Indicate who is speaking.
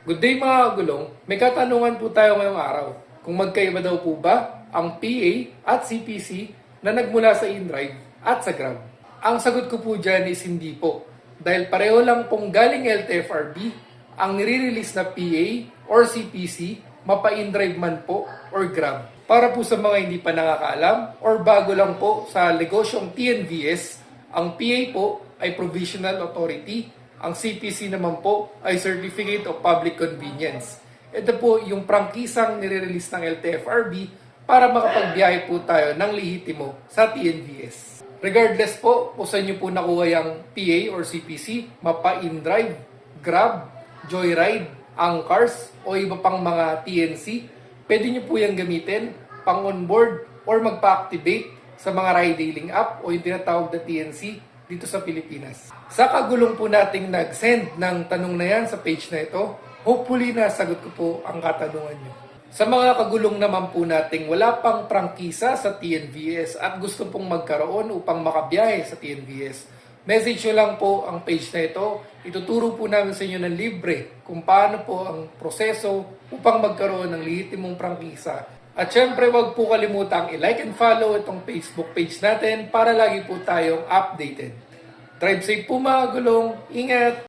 Speaker 1: Good day mga gulong, may katanungan po tayo ngayong araw. Kung magkaiba daw po ba ang PA at CPC na nagmula sa InDrive at sa Grab? Ang sagot ko po dyan is hindi po. Dahil pareho lang pong galing LTFRB, ang nire-release na PA or CPC, mapa-InDrive man po or Grab. Para po sa mga hindi pa nakakaalam or bago lang po sa negosyong TNVS, ang PA po ay Provisional Authority ang CPC naman po ay Certificate of Public Convenience. Ito po yung prangkisang nire-release ng LTFRB para makapagbiyahe po tayo ng lehitimo sa TNVS. Regardless po kung saan nyo po nakuha yung PA or CPC, mapa InDrive, Grab, Joyride, Angcars o iba pang mga TNC, pwede nyo po yung gamitin pang onboard or magpa-activate sa mga ride-hailing app o yung tinatawag na TNC dito sa Pilipinas. Sa kagulong po nating nag-send ng tanong na yan sa page na ito, hopefully nasagot ko po ang katanungan nyo. Sa mga kagulong naman po nating wala pang prangkisa sa TNVS at gusto pong magkaroon upang makabiyahe sa TNVS, message nyo lang po ang page na ito. Ituturo po namin sa inyo ng libre kung paano po ang proseso upang magkaroon ng lehitimong prangkisa at syempre, wag po kalimutang i-like and follow itong Facebook page natin para lagi po tayong updated. Drive safe po mga gulong. Ingat!